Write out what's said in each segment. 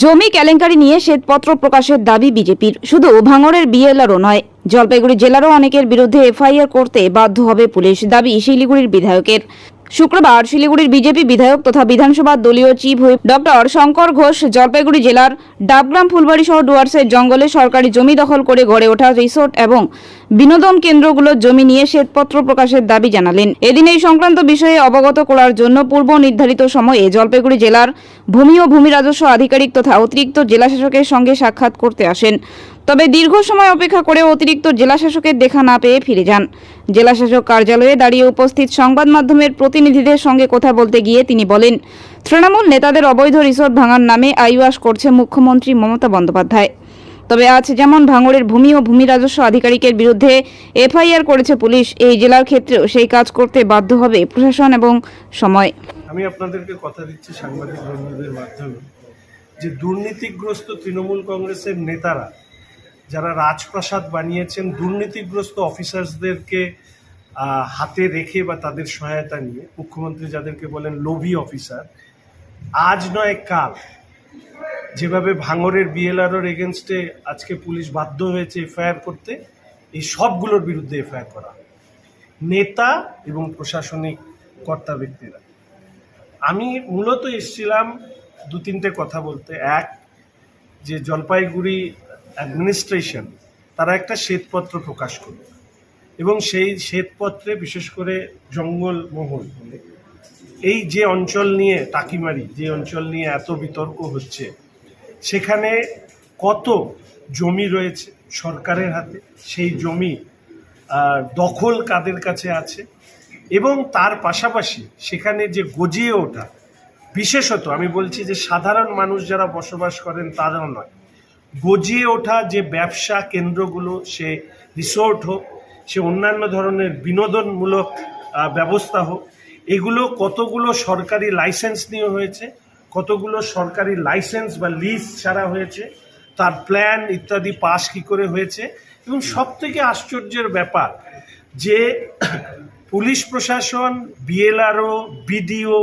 জমি কেলেঙ্কারি নিয়ে শ্বেতপত্র প্রকাশের দাবি বিজেপির। শুধু ভাঙড়ের বিএলআরও নয়, জলপাইগুড়ি জেলারও অনেকের বিরুদ্ধে এফআইআর করতে বাধ্য হবে পুলিশ, দাবি শিলিগুড়ির বিধায়কের। শুক্রবার শিলিগুড়ির বিজেপি বিধায়ক তথা বিধানসভার দলীয় chief whip doctor Shankar Ghosh Jalpaiguri জেলার ডাবগ্রাম ফুলবাড়ি সহ ডুয়ার্সের জঙ্গলে সরকারি জমি দখল করে গড়ে ওঠা রিসোর্ট এবং বিনোদন কেন্দ্রগুলোর জমি নিয়ে শ্বেতপত্র প্রকাশের দাবি জানালেন। এদিন এই সংক্রান্ত বিষয়ে অবগত করার জন্য পূর্ব নির্ধারিত সময়ে জলপাইগুড়ি জেলার ভূমি ও ভূমি রাজস্ব আধিকারিক তথা অতিরিক্ত জেলাশাসকের সঙ্গে সাক্ষাৎ করতে আসেন। তবে দীর্ঘ সময় অপেক্ষা করে অতিরিক্ত জেলাশাসকের দেখা না পেয়ে ফিরে যান। জেলাশাসক কার্যালয়ে দাঁড়িয়ে উপস্থিত সংবাদ মাধ্যমের প্রতিনিধিদের সঙ্গে কথা বলতে গিয়ে তিনি বলেন, তৃণমূল নেতাদের অবৈধ রিসোর্ট ভাঙার নামে আইওয়াস করছে মুখ্যমন্ত্রী মমতা বন্দ্যোপাধ্যায়। তবে আজ যেমন ভাঙড়ের ভূমি ও ভূমি রাজস্ব আধিকারিকের বিরুদ্ধে এফআইআর করেছে পুলিশ, এই জেলার ক্ষেত্রেও সেই কাজ করতে বাধ্য হবে প্রশাসন এবং সময়। আমি আপনাদেরকে কথা দিচ্ছি সাংবাদিক বন্ধুদের মাধ্যমে যে দুর্নীতিগ্রস্ত তৃণমূল কংগ্রেসের নেতারা যারা রাজপ্রাসাদ বানিয়েছেন, দুর্নীতিগ্রস্ত অফিসার্সদেরকে হাতে রেখে বা তাদের সহায়তা নিয়ে, মুখ্যমন্ত্রী যাদেরকে বলেন লোভি অফিসার, আজ নয়, কাল। যেভাবে ভাঙরের বিএলআরওর এগেনস্টে আজকে পুলিশ বাধ্য হয়েছে এফআইআর করতে, এই সবগুলোর বিরুদ্ধে এফআইআর করা। নেতা এবং প্রশাসনিক কর্তা ব্যক্তিরা। আমি মূলত এসেছিলাম দু তিনটে কথা বলতে। এক, যে জলপাইগুড়ি অ্যাডমিনিস্ট্রেশন তারা একটা শ্বেতপত্র প্রকাশ করবে এবং সেই শ্বেতপত্রে বিশেষ করে জঙ্গলমহল এই যে অঞ্চল নিয়ে টাকিমারি, যে অঞ্চল নিয়ে এত বিতর্ক হচ্ছে, সেখানে কত জমি রয়েছে সরকারের হাতে? সেই জমি দখল কাদের কাছে আছে? এবং তার পাশাপাশি সেখানে যে গজিয়ে ওঠা, বিশেষত আমি বলছি যে সাধারণ মানুষ যারা বসবাস করেন তারাও নয়। গজিয়ে ওঠা যে ব্যবসা কেন্দ্রগুলো, সে রিসোর্ট হোক, সে অন্যান্য ধরনের বিনোদনমূলক ব্যবস্থা হোক, এগুলো কতগুলো সরকারি লাইসেন্স নিয়ে হয়েছে, কতগুলো সরকারি লাইসেন্স বা লিজ ছাড়া হয়েছে, তার প্ল্যান ইত্যাদি পাস কি করে হয়েছে, এবং সব থেকে আশ্চর্যের ব্যাপার যে পুলিশ প্রশাসন বিএলআরও বিডিও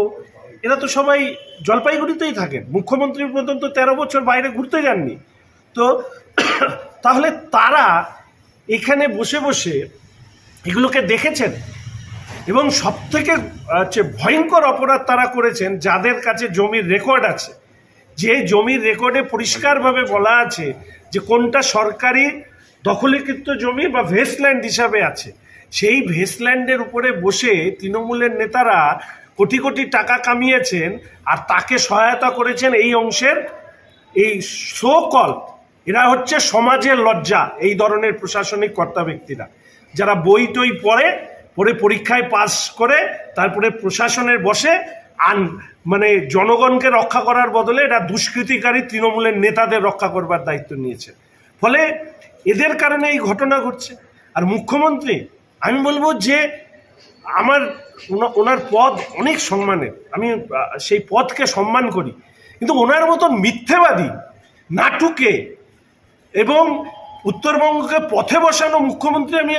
এরা তো সবাই জলপাইগুড়িতেই থাকেন। মুখ্যমন্ত্রী পর্যন্ত তেরো বছর বাইরে ঘুরতে যাননি। তো তাহলে তারা এখানে বসে বসে এগুলোকে দেখেছেন। এবং সব থেকে হচ্ছে ভয়ঙ্কর অপরাধ তারা করেছেন, যাদের কাছে জমির রেকর্ড আছে, যে জমির রেকর্ডে পরিষ্কারভাবে বলা আছে যে কোনটা সরকারি দখলীকৃত জমি বা ভেস্টল্যান্ড হিসাবে আছে। সেই ভেস্টল্যান্ডের উপরে বসে তৃণমূলের নেতারা কোটি কোটি টাকা কামিয়েছেন আর তাকে সহায়তা করেছেন এই অংশের এই সোকল এরা হচ্ছে সমাজের লজ্জা, এই ধরনের প্রশাসনিক কর্তা ব্যক্তিরা। যারা বই টই পড়ে পড়ে পরীক্ষায় পাস করে, তারপরে প্রশাসনের বসে, আন মানে জনগণকে রক্ষা করার বদলে এরা দুষ্কৃতিকারী তৃণমূলের নেতাদের রক্ষা করবার দায়িত্ব নিয়েছে। ফলে এদের কারণে এই ঘটনা ঘটছে। আর মুখ্যমন্ত্রী, আমি বলব যে আমার ওনা- ওনার পদ অনেক সম্মানের। আমি সেই পদকে সম্মান করি। কিন্তু ওনার মতন মিথ্যেবাদী, নাটুকে এবং উত্তরবঙ্গকে পথে বসানো মুখ্যমন্ত্রী আমি